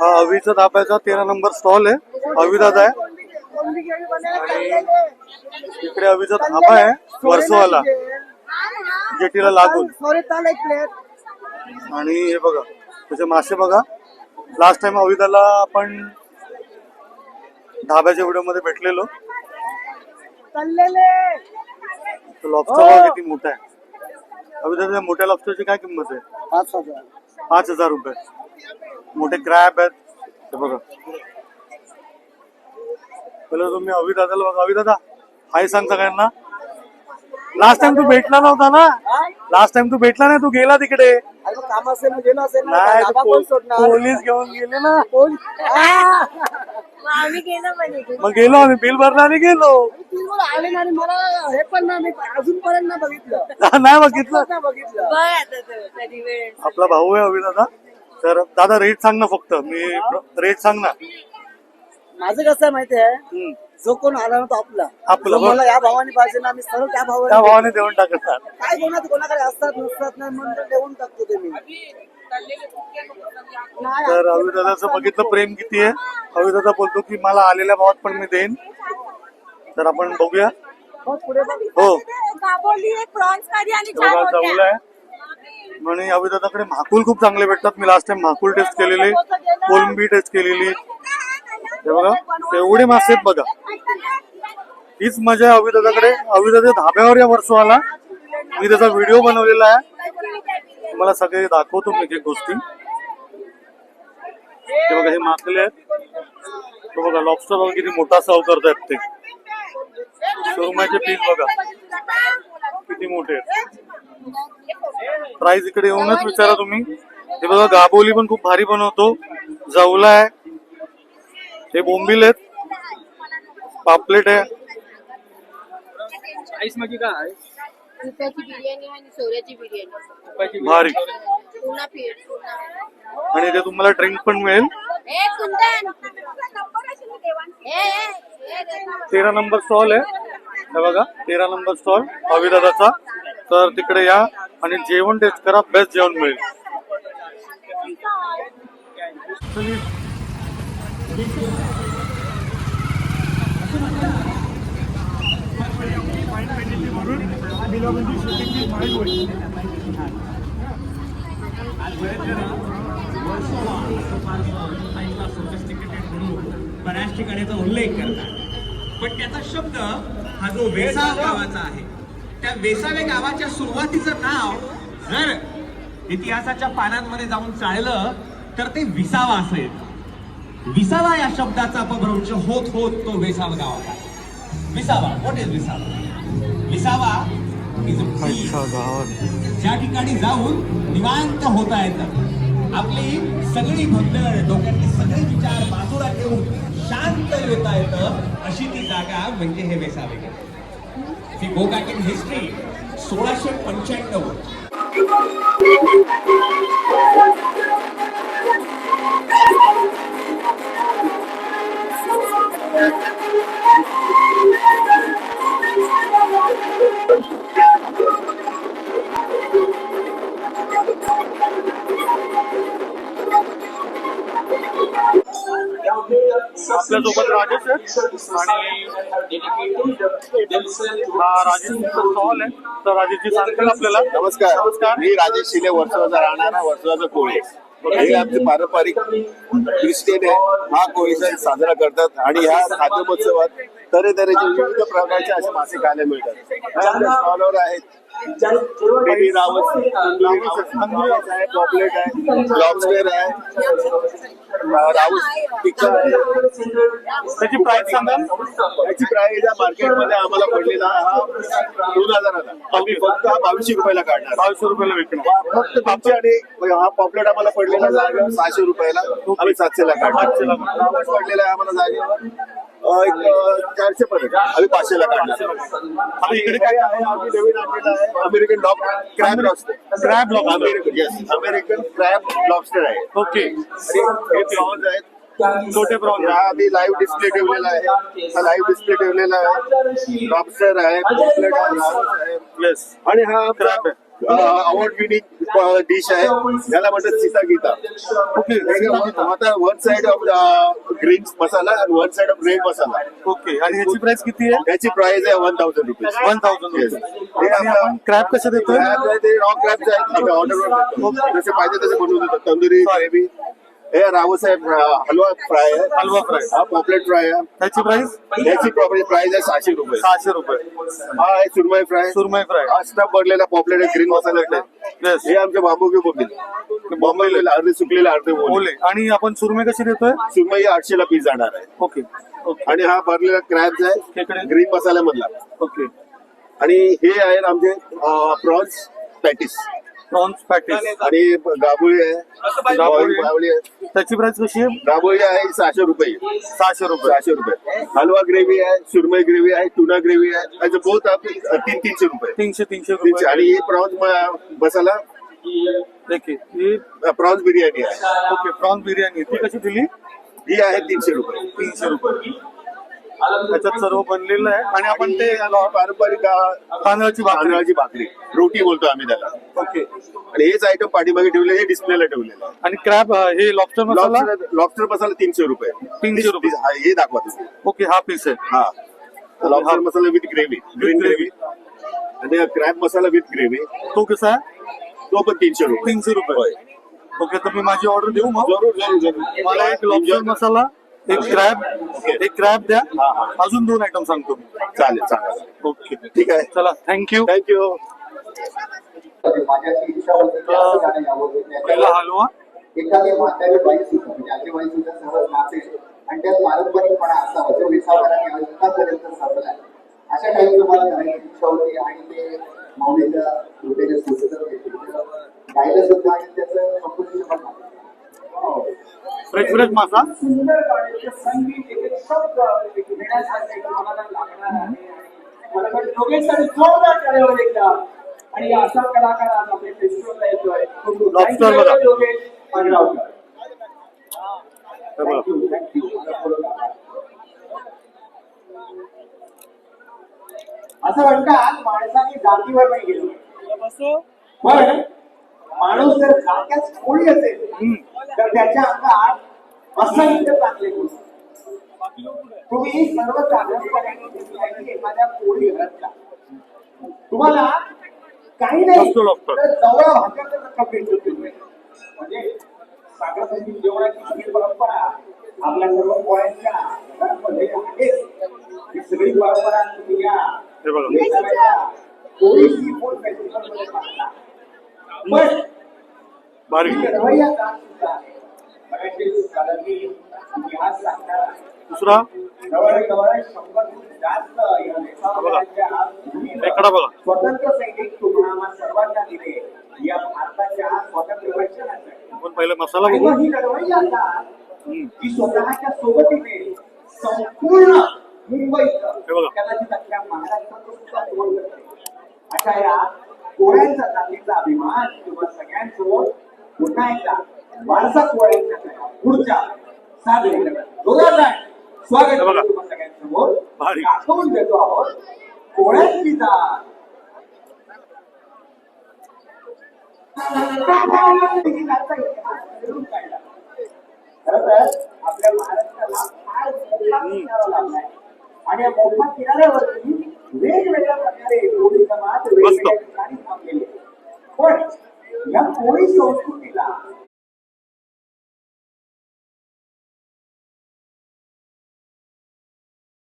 हा अवीचा धाब्याचा तेरा number stall आहे. अविदादा आहे. आणि इकडे अवीचा धाबा आहे वर्सोवाला. जेटीला लागून. आणि हे बघा त्याचे मासे बघा. लास्ट टाइम अविदाला आपण धाब्याच्या व्हिडिओमध्ये भेटलेलो लॉबस्टर बघा किती मोठा आहे. अविदाच्या मोठ्या लॉबस्टरची काय किंमत आहे? पाच हजार. पाच हजार रुपये. मोठे क्रॅब आहेत. हे बघा. पहिलं तुम्ही अवि दादाला बघा. अवि दादा हाय सांग सगळ्यांना. लास्ट टाइम तू भेटला नव्हता ना? लास्ट टाइम तू भेटला नाही तू गेला तिकडे. अरे मग काम असेल ना गेलो असेल ना नाही डाबा तू कोण सोडणार पोलीस घेऊन गेले ना. कोण आ! आम्ही गेलो म्हणजे मग गेलो आम्ही. बिल भरला आणि गेलो. ती मला आले ना आणि मला हे पण ना मी अजूनपर्यंत नाही बघितलं नाही बघितलं. नाही बघितलं बघ आता तो कधी वेळ आपला भाऊ आहे अवि दादा तर दादा रेट सांग ना फक्त. मी रेट सांग ना. माझं कसं आहे माहिती आहे. जो कोण आला ना तो आपला. आपला, जो मला या भावाने पाहिजे ना मी सरळ त्या त्या भावाने भावाने देऊन टाकणार काय कोणात कोणाकडे असतात नसतात नाही म्हणून देऊन टाकतो ते मी. नाही, तर अविदादाचं बघितलं प्रेम किती आहे. अविदादा बोलतो की मला आलेल्या भावात पण मी देईन. तर आपण बघूया. मग पुढे बघ. हो. दाबोली एक प्रॉन्समध्ये आणि हे बघा छान जवळ आहे. आणि अविदादाकडे माकूल खूप चांगले भेटतात. मी लास्ट टाइम माकूल टेस्ट केलेली कोलंबी टेस्ट केलेली. हे बघा एवढे मासे आहेत बघा. हीच मजा आहे अविदादाकडे अविदादा धाब्यावर या वर्षाला मी त्याचा व्हिडिओ बनवलेला आहे. मला सगळे दाखवतो मी एक गोष्टी. हे बघा हे माकले आहेत. तो बघा लॉबस्टर बघा किती मोठा सर्व करतायत ते. सुरमईचे पीस बघा. किती मोठे आहेत. प्राइस इकडे येऊनच विचारा तुम्ही. हे बघा गाबोली पण खूप भारी बनवतो. जवला आहे. हे बोंबील आहेत. पापलेट आहे. बिर्याणी आणि सोऱ्याची बिर्याणी. भारी. आणि इथे तुम्हाला ड्रिंक पण मिळेल. तेरा नंबर स्टॉल आहे. हे बघा तेरा नंबर स्टॉल अविदादाचा. तर तिकडे या आणि जेवण टेस्ट करा बेस्ट जेवण मिळेल. बऱ्याच ठिकाणीचा उल्लेख करतात. पण त्याचा शब्द हा जो वेसा गावाचा आहे त्या वेसावे गावाच्या सुरुवातीचं नाव जर इतिहासाच्या पानांमध्ये जाऊन चाळलं तर ते विसावा असं येतं. विसावा या शब्दाचा अपभ्रंश होत होत तो वेसाव आला विसावा व्हॉट इज विसावा? विसावा ज्या ठिकाणी जाऊन निवांत होता येतं. आपली सगळी भगदड डोक्यातले सगळे विचार बाजूला ठेवून शांत येता येतं अशी ती जागा म्हणजे हे वेसावे. ती गो बॅक इन हिस्ट्री सोळाशे पंच्याण्णव आपल्यासोबत राजेश आहे आणि हा राजेशचा स्टॉल आहे. तर राजेशजी सांगतील आपल्याला. नमस्कार. नमस्कार. मी राजेश शिले वर्सोवाचा राहणारा वर्सोवाचा कोळी हे आमचे पारंपरिक दृष्टीने हा कोळी सण साजरा करतात. आणि ह्या खाद्य महोत्सवात तऱ्हेतऱ्हेचे विविध प्रकारचे असे मासे खायला मिळतात. स्टॉलवर आहेत आहे पॉपलेट आहे लॉबस्टर आहे. टिक्का आहे. त्याची प्राइस सांगाल याची प्राइस या मार्केटमध्ये आम्हाला पडलेला हा दोन हजाराला आम्ही फक्त हा बावीसशे रुपयाला काढणार. बावीसशे रुपयाला विकणार. फक्त आणि हा पॉपलेट आम्हाला पडलेला जागेवर सहाशे रुपयाला. आम्ही सातशेला काढणार. पडलेला आहे आम्हाला जागेवर. एक चारशे पर्यंत आम्ही पाचशेला काढणार. आता इकडे काय आहे? आम्ही नवीन आणलेला आहे. American dog crab lobster lobster. American yes American crab lobster आहे. ओके आणि हे प्रॉन्स आहेत. छोटे प्रॉन्स हा आधी लाईव्ह डिस्प्ले ठेवलेला आहे. हा लाईव्ह डिस्प्ले ठेवलेला आहे. लॉबस्टर आहे आहे आहे. येस आणि हा Crab अवॉर्ड विनिंग डिश आहे याला म्हणतात सीता गीता. ओके आता one side of green masala आणि one side of red masala. Okay आणि ह्याची प्राइस किती आहे? त्याची प्राइस आहे one thousand rupees one thousand crab कसं आहे ते रॉ क्रॅब आहेत ऑर्डर जसे पाहिजे तसे बनवून देतात तंदुरी ग्रेव्ही हे रावसाहेब हलवा फ्राय आहे. हलवा फ्राय. हा पॉपलेट फ्राय आहे. त्याची प्राइस याची प्रॉपर्टी प्राइस आहे सहाशे रुपये. सहाशे रुपये. हा आहे सुरमई फ्राय सुरमई फ्राय. हा स्टफ भरलेला पॉपलेट आहे ग्रीन मसाला Yes. हे आमचे बांबू के बोंबील बॉम्बे अर्धे सुकलेले अर्धे ओले. आणि आपण सुरमई कशी देतोय? सुरमई आठशे ला पीस जाणार आहे. ओके ओके आणि हा भरलेला क्रॅब्स आहे खेकडे. ग्रीन मसाल्यामधला. ओके आणि हे आहेत आमचे प्रॉन्स पॅटीस प्रॉन्स पॅटीस आणि गाबोळी आहे. गाबोळी आहे. त्याची प्राइस कशी आहे? गाबोळी आहे सहाशे रुपये. सहाशे रुपये. सहाशे रुपये. हलवा ग्रेव्ही आहे सुरमई ग्रेव्ही आहे टुना ग्रेव्ही आहे. आणि बोथ आपली तीन तीनशे रुपये. तीनशे तीनशे तीनशे. आणि रुपये ही प्रॉन्स मसाला? देखील. ही प्रॉन्स बिर्याणी आहे. Okay prawns biryani. ती कशी दिली? ही आहे तीनशे रुपये. तीनशे रुपये. त्याच्यात सर्व बनलेलं आहे. आणि आपण ते पारंपरिक तांदळाची भाकरी. तांदळाची भाकरी. रोटी बोलतो आम्ही त्याला. ओके. आणि हेच आयटम पाठीमागे ठेवले हे डिस्प्लेला ठेवलेलं आणि क्रॅब हे लॉबस्टर मसाला? लॉबस्टर मसाला तीनशे रुपये. तीनशे रुपये. हा, हे दाखवा तुम्ही. ओके हा पीस आहे. हा. Lobster masala with gravy green gravy आणि क्रॅब मसाला विथ ग्रेव्ही तो कसा आहे? तो पण तीनशे रुपये. तीनशे रुपये. ओके तर मी माझी ऑर्डर देऊ मग. जरूर जरूर जरूर. मला एक लॉबस्टर मसाला एक क्रॅब एक क्रॅब द्या. अजून दोन आयटम सांगतो मी. चालेल चालेल. ओके ठीक आहे. चला थँक्यू थँक्यू पहिला हलवा. एखादी म्हातारी बाई सुद्धा म्हणजे आजीबाई सुद्धा सहज नाचेल आणि त्यात पारंपरिकपणा असावा जो विसावराने आतापर्यंत साधलाय अशा काही तुम्हाला करायची इच्छा होती आणि ते माऊलीच्या कृपेने सुचत गायला सुद्धा आणि त्याचं कंपोजिशन पण झालं. हो. फ्रेश फ्रेश मासा सुंदर गाण्याचे संगीत एक एक शब्द घेण्यासाठी आम्हाला लागणार आहे मला वाटतं दोघेसाठी जोरदार आणि असा कलाकार आज आपल्या फेस्टिवलला येतोय बघा. Yogesh thank you. असं म्हणतात माणसाने जातीवर नाही गेलो पण माणूस जर जात्याच कोळी असेल तर त्याच्या अंगात असंख्य चांगले गुण तुम्ही सर्वसाधारणपणे एखाद्या कोळी घरात जा. तुम्हाला काही नाही जवळ भाज्याचं तुम्ही. म्हणजे साखरपंची जेवणाची परंपरा आपल्या सर्व पोळ्यांच्या घरांमध्ये आहे. ही सगळी परंपरा तुम्ही या कोळी फूड पण दुसरा? बघा. स्वतंत्र सैनिक तुकडा सर्वांना दिले. या भारताच्या स्वातंत्र्य आपण पहिले मसाला बघू. ही लढवई आता. की स्वतःच्या सोबतीने संपूर्ण मुंबईत बघा. कदाचित अख्ख्या महाराष्ट्रात सुद्धा ओळख करते. अशा या कोळ्यांचा जातीचा अभिमान किंवा सगळ्यांसमोर पुन्हा एकदा वारसा कोळ्यांच्या करा. पुढच्या जोरदार स्वागत. करतो सगळ्यांसमोर. दाखवून देतो आहोत कोळ्यांची जात. खरं तर आपल्या महाराष्ट्राला फार मोठा आणि या मोठ्या किनाऱ्यावरती वेगवेगळ्या प्रकारे कोळी समाज वेगवेगळ्या ठिकाणी थांबलेले पण या कोळी संस्कृतीला